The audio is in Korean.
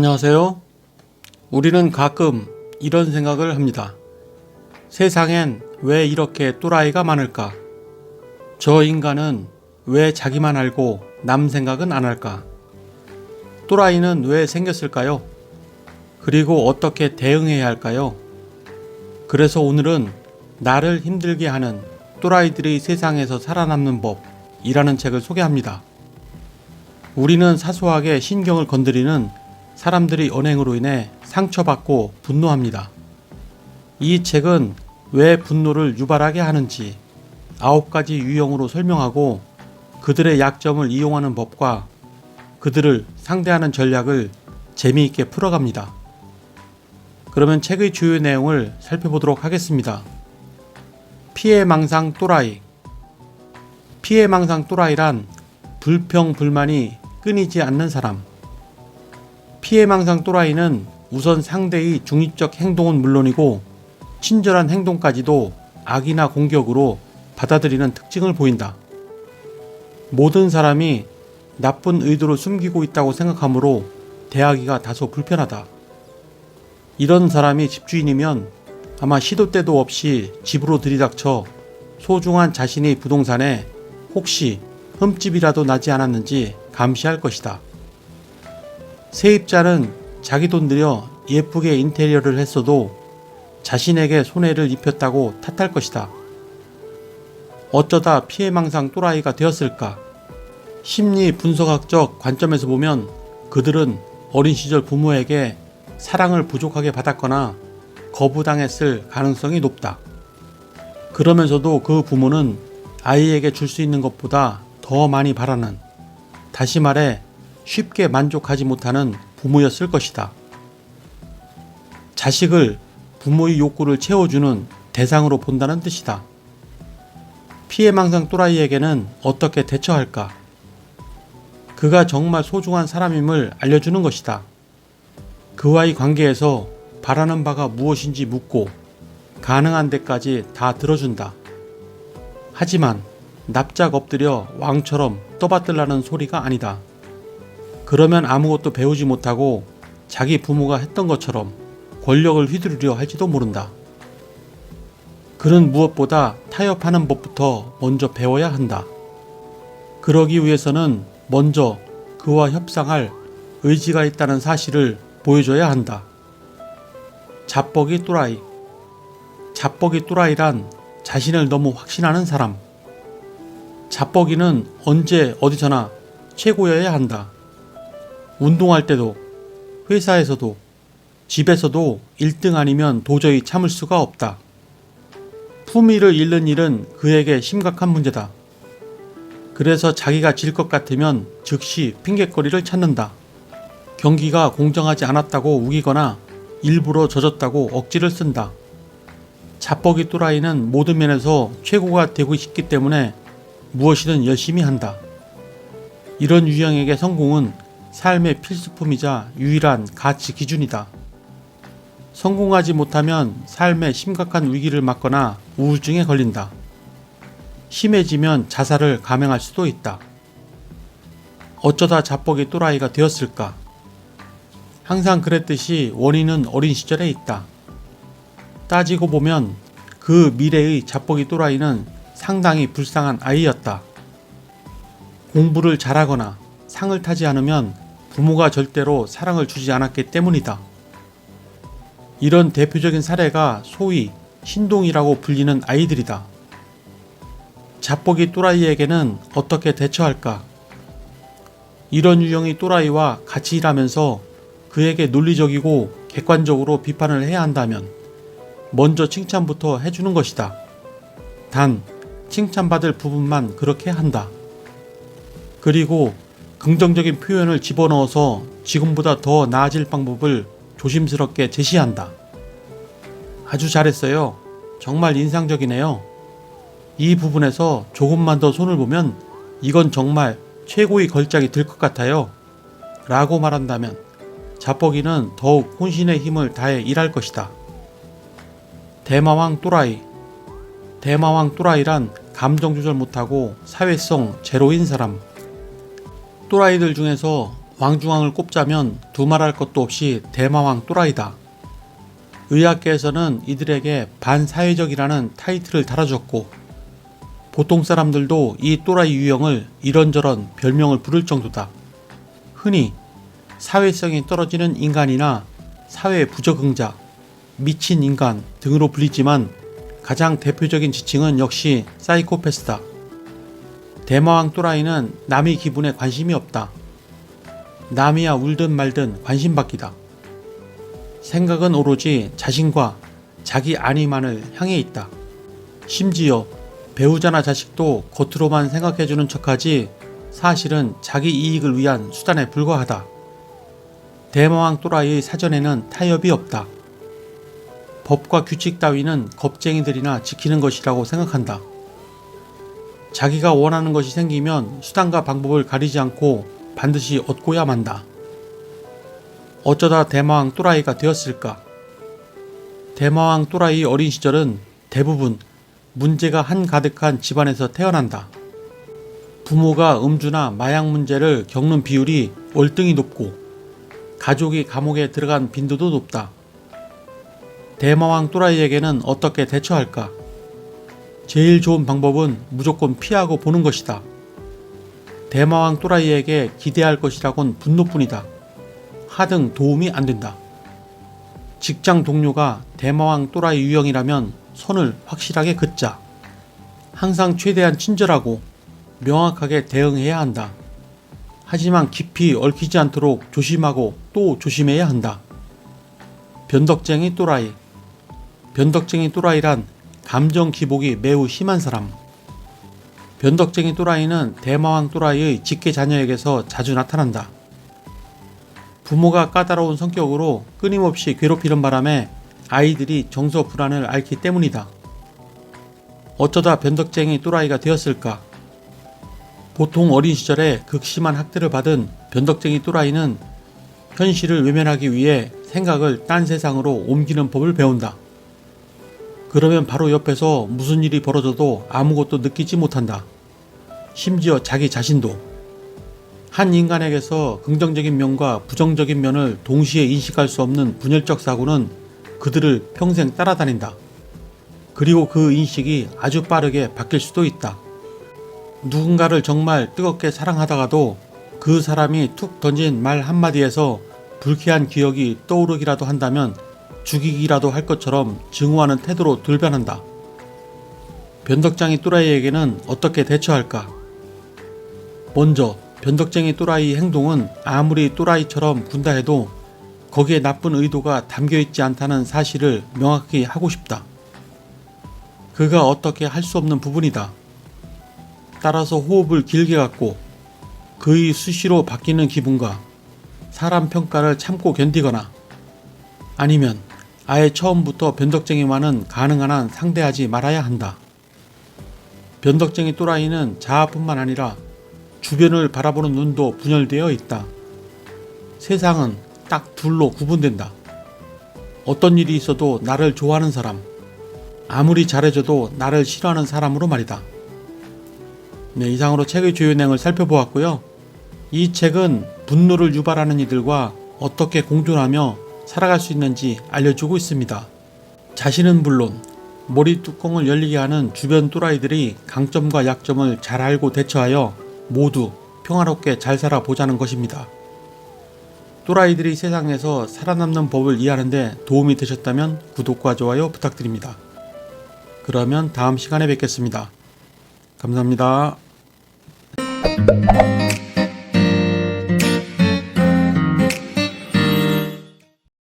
안녕하세요. 우리는 가끔 이런 생각을 합니다. 세상엔 왜 이렇게 또라이가 많을까? 저 인간은 왜 자기만 알고 남 생각은 안 할까? 또라이는 왜 생겼을까요? 그리고 어떻게 대응해야 할까요? 그래서 오늘은 나를 힘들게 하는 또라이들의 세상에서 살아남는 법이라는 책을 소개합니다. 우리는 사소하게 신경을 건드리는 사람들의 언행으로 인해 상처받고 분노합니다. 이 책은 왜 분노를 유발하게 하는지 아홉 가지 유형으로 설명하고 그들의 약점을 이용하는 법과 그들을 상대하는 전략을 재미있게 풀어갑니다. 그러면 책의 주요 내용을 살펴보도록 하겠습니다. 피해망상 또라이 피해망상 또라이란 불평 불만이 끊이지 않는 사람 피해망상 또라이는 우선 상대의 중립적 행동은 물론이고 친절한 행동까지도 악이나 공격으로 받아들이는 특징을 보인다. 모든 사람이 나쁜 의도를 숨기고 있다고 생각하므로 대하기가 다소 불편하다. 이런 사람이 집주인이면 아마 시도 때도 없이 집으로 들이닥쳐 소중한 자신의 부동산에 혹시 흠집이라도 나지 않았는지 감시할 것이다. 세입자는 자기 돈 들여 예쁘게 인테리어를 했어도 자신에게 손해를 입혔다고 탓할 것이다. 어쩌다 피해망상 또라이가 되었을까? 심리 분석학적 관점에서 보면 그들은 어린 시절 부모에게 사랑을 부족하게 받았거나 거부당했을 가능성이 높다. 그러면서도 그 부모는 아이에게 줄 수 있는 것보다 더 많이 바라는, 다시 말해 쉽게 만족하지 못하는 부모였을 것이다. 자식을 부모의 욕구를 채워주는 대상으로 본다는 뜻이다. 피해망상 또라이에게는 어떻게 대처할까? 그가 정말 소중한 사람임을 알려주는 것이다. 그와의 관계에서 바라는 바가 무엇인지 묻고 가능한 데까지 다 들어준다. 하지만 납작 엎드려 왕처럼 떠받들라는 소리가 아니다. 그러면 아무것도 배우지 못하고 자기 부모가 했던 것처럼 권력을 휘두르려 할지도 모른다. 그는 무엇보다 타협하는 법부터 먼저 배워야 한다. 그러기 위해서는 먼저 그와 협상할 의지가 있다는 사실을 보여줘야 한다. 자뻑이 또라이. 자뻑이 또라이란 자신을 너무 확신하는 사람. 자뻑이는 언제 어디서나 최고여야 한다. 운동할 때도, 회사에서도, 집에서도 1등 아니면 도저히 참을 수가 없다. 품위를 잃는 일은 그에게 심각한 문제다. 그래서 자기가 질 것 같으면 즉시 핑계거리를 찾는다. 경기가 공정하지 않았다고 우기거나 일부러 져졌다고 억지를 쓴다. 자뻑이 또라이는 모든 면에서 최고가 되고 싶기 때문에 무엇이든 열심히 한다. 이런 유형에게 성공은 삶의 필수품이자 유일한 가치 기준이다. 성공하지 못하면 삶에 심각한 위기를 맞거나 우울증에 걸린다. 심해지면 자살을 감행할 수도 있다. 어쩌다 자뻑이 또라이가 되었을까? 항상 그랬듯이 원인은 어린 시절에 있다. 따지고 보면 그 미래의 자뻑이 또라이는 상당히 불쌍한 아이였다. 공부를 잘하거나 상을 타지 않으면 부모가 절대로 사랑을 주지 않았기 때문이다. 이런 대표적인 사례가 소위 신동이라고 불리는 아이들이다. 자뻑이 또라이에게는 어떻게 대처할까? 이런 유형의 또라이와 같이 일하면서 그에게 논리적이고 객관적으로 비판을 해야 한다면 먼저 칭찬부터 해주는 것이다. 단, 칭찬받을 부분만 그렇게 한다. 그리고 긍정적인 표현을 집어넣어서 지금보다 더 나아질 방법을 조심스럽게 제시한다. 아주 잘했어요. 정말 인상적이네요. 이 부분에서 조금만 더 손을 보면 이건 정말 최고의 걸작이 될 것 같아요. 라고 말한다면 자뻑이는 더욱 혼신의 힘을 다해 일할 것이다. 대마왕 또라이 대마왕 또라이란 감정 조절 못하고 사회성 제로인 사람 또라이들 중에서 왕중왕을 꼽자면 두말할 것도 없이 대마왕 또라이다. 의학계에서는 이들에게 반사회적이라는 타이틀을 달아줬고 보통 사람들도 이 또라이 유형을 이런저런 별명을 부를 정도다. 흔히 사회성이 떨어지는 인간이나 사회 부적응자, 미친 인간 등으로 불리지만 가장 대표적인 지칭은 역시 사이코패스다. 대마왕 또라이는 남의 기분에 관심이 없다. 남이야 울든 말든 관심 받기다. 생각은 오로지 자신과 자기 안위만을 향해 있다. 심지어 배우자나 자식도 겉으로만 생각해주는 척하지 사실은 자기 이익을 위한 수단에 불과하다. 대마왕 또라이의 사전에는 타협이 없다. 법과 규칙 따위는 겁쟁이들이나 지키는 것이라고 생각한다. 자기가 원하는 것이 생기면 수단과 방법을 가리지 않고 반드시 얻고야 만다. 어쩌다 대마왕 또라이가 되었을까? 대마왕 또라이 어린 시절은 대부분 문제가 한 가득한 집안에서 태어난다. 부모가 음주나 마약 문제를 겪는 비율이 월등히 높고 가족이 감옥에 들어간 빈도도 높다. 대마왕 또라이에게는 어떻게 대처할까? 제일 좋은 방법은 무조건 피하고 보는 것이다. 대마왕 또라이에게 기대할 것이라곤 분노뿐이다. 하등 도움이 안 된다. 직장 동료가 대마왕 또라이 유형이라면 손을 확실하게 긋자. 항상 최대한 친절하고 명확하게 대응해야 한다. 하지만 깊이 얽히지 않도록 조심하고 또 조심해야 한다. 변덕쟁이 또라이. 변덕쟁이 또라이란 감정 기복이 매우 심한 사람. 변덕쟁이 또라이는 대마왕 또라이의 직계 자녀에게서 자주 나타난다. 부모가 까다로운 성격으로 끊임없이 괴롭히는 바람에 아이들이 정서 불안을 앓기 때문이다. 어쩌다 변덕쟁이 또라이가 되었을까? 보통 어린 시절에 극심한 학대를 받은 변덕쟁이 또라이는 현실을 외면하기 위해 생각을 딴 세상으로 옮기는 법을 배운다. 그러면 바로 옆에서 무슨 일이 벌어져도 아무것도 느끼지 못한다. 심지어 자기 자신도 한 인간에게서 긍정적인 면과 부정적인 면을 동시에 인식할 수 없는 분열적 사고는 그들을 평생 따라다닌다. 그리고 그 인식이 아주 빠르게 바뀔 수도 있다. 누군가를 정말 뜨겁게 사랑하다가도 그 사람이 툭 던진 말 한마디에서 불쾌한 기억이 떠오르기라도 한다면 죽이기라도 할 것처럼 증오하는 태도로 돌변한다. 변덕장이 또라이에게는 어떻게 대처할까? 먼저 변덕쟁이 또라이 행동은 아무리 또라이처럼 군다 해도 거기에 나쁜 의도가 담겨 있지 않다는 사실을 명확히 하고 싶다. 그가 어떻게 할 수 없는 부분이다. 따라서 호흡을 길게 갖고 그의 수시로 바뀌는 기분과 사람 평가를 참고 견디거나 아니면 아예 처음부터 변덕쟁이와는 가능한 한 상대하지 말아야 한다. 변덕쟁이 또라이는 자아뿐만 아니라 주변을 바라보는 눈도 분열되어 있다. 세상은 딱 둘로 구분된다. 어떤 일이 있어도 나를 좋아하는 사람, 아무리 잘해줘도 나를 싫어하는 사람으로 말이다. 네, 이상으로 책의 주요 내용을 살펴보았고요. 이 책은 분노를 유발하는 이들과 어떻게 공존하며 살아갈 수 있는지 알려주고 있습니다. 자신은 물론 머리 뚜껑을 열리게 하는 주변 또라이들이 강점과 약점을 잘 알고 대처하여 모두 평화롭게 잘 살아보자는 것입니다. 또라이들이 세상에서 살아남는 법을 이해하는데 도움이 되셨다면 구독과 좋아요 부탁드립니다. 그러면 다음 시간에 뵙겠습니다. 감사합니다.